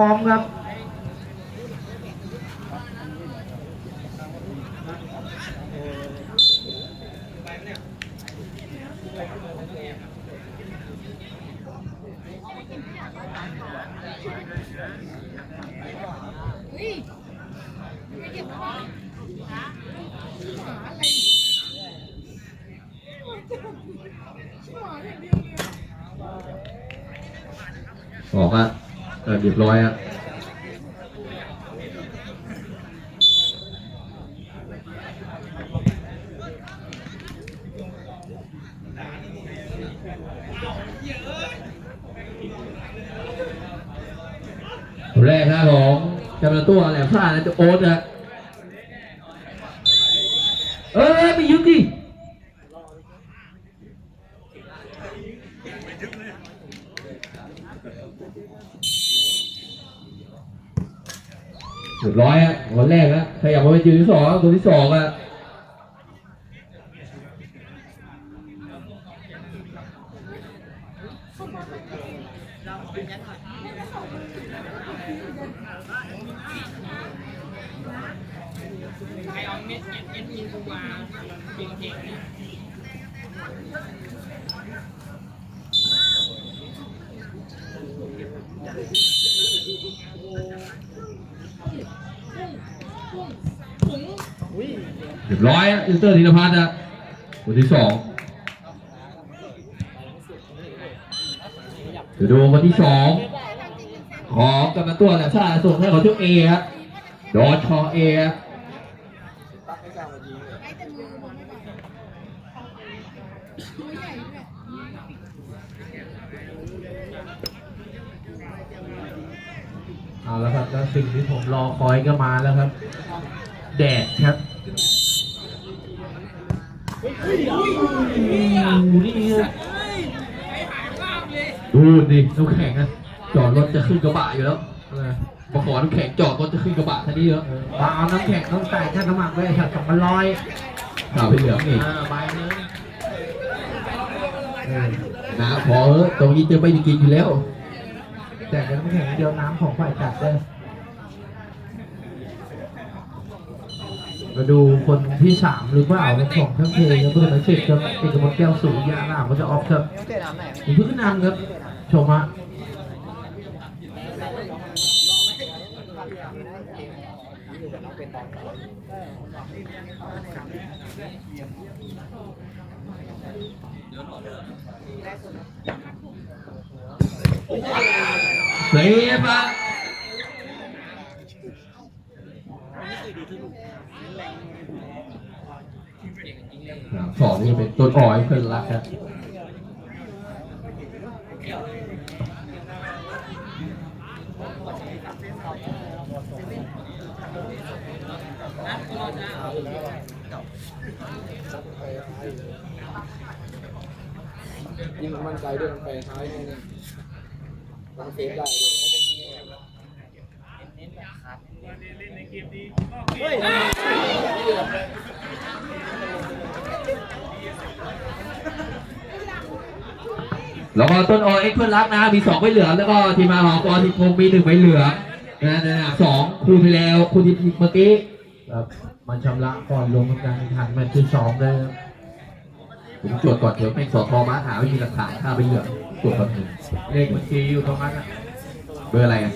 พร้อมครับออกอะ เรียบร้อยอะแรกนะของจำนวนตัวแหลมซ่าดนะจะโอ๊ตนะเอ้ยไปยึดดิ เรียบร้อยอะคนแรกนะขยับมาเป็นยืนที่สองตัวที่สองอะใครเอาเม็ดเอ็ดเอ็ดมินกูมาเก่งๆ เรียบร้อยอะอินเตอร์ธีรพัฒน์อะตัวที่สองเดี๋ยวดูคนที่สองของกำลังตัวแหลมซ่าส่งให้เขาชื่อเอครับดอชอเอครับเอาแล้วครับแล้วสิ่งที่ผมรอคอยก็มาแล้วครับ แดดครับ นี่ครับดูดิน้ำแข็งอะจอดรถจะขึ้นกระบะอยู่แล้วมาขอน้ำแข็งจอดรถจะขึ้นกระบะทันทีแล้วมาเอาน้ำแข็งต้องใส่ค่าน้ำมันด้วยครับสองพันร้อยข่าวไปเหลืองอีกอ่าใบหนึงเออนะพอเถอะตรงนี้จะไม่ได้กินอยู่แล้ว แต่น้ำแข็งเดียวน้ำของฝ่ายจัดเลย มาดูคนที่สามหรือเปล่าครับของทั้งเพลงครับเพื่อนนักเตะครับเอกมลแก้วสูงยาลามก็จะออฟครับผมเพิ่งนนำครับชมฮะเสียบอะ สองนี่เป็นต้นอ้อยเพื่อนรักครับยิ่งมั่นใจด้วยมันไปท้ายเนี่ยเนี่ยมันเซฟได้ แล้วก็ต้นอ้อยเอ็กเพื่อนรักนะมีสองใบเหลืองแล้วก็ทีมงานของกอทิพงมีหนึ่งใบเหลืองนะนอันดับสองคู่ที่แล้วคู่ที่เมื่อกี้ครับมันชำระก่อนลงการแข่งขันแมตช์ที่สองเลยครับผมจดก่อนเดี๋ยวแม่สอทอมาหาไม่มีหลักฐานค่าใบเหลืองตรวจแป๊บนึงเลขบัญชีอยู่ตรงนั้นอะเบอร์อะไรอะ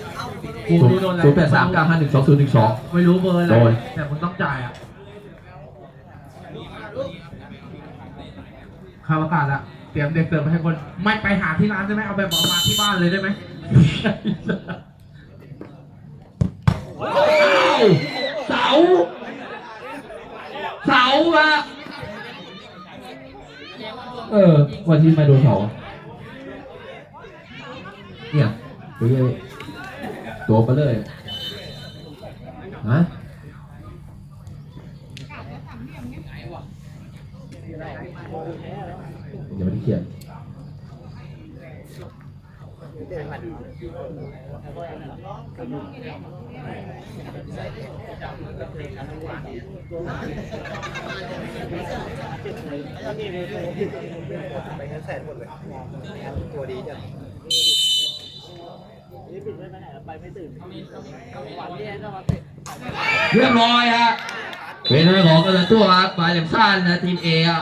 กูศูนไม่ย์โดนอะไรศูนย์แปดสามเก้าห้าหนึ่งสองศูนย์หนึ่งสอง ไม่รู้เบอร์อะไรโดน แต่มึงต้องจ่ายอะข้าวประกาศละเตรียมเด็กเสิร์ฟไปให้คน ไม่ไปหาที่ร้านได้ไหมเอาแบบเอามาที่บ้านเลยได้ไหมเสา เสาอะเออ วันที่มาโดนเสาอะเนี่ยตัวเยอะ ตัวไปเลยฮะอย่าไปเขียนไปแค่แสนหมดเลยตัวดีจัง เรียบร้อยฮะเป็นทางของกระตัวครับมาจากซ่านนะทีมเออะ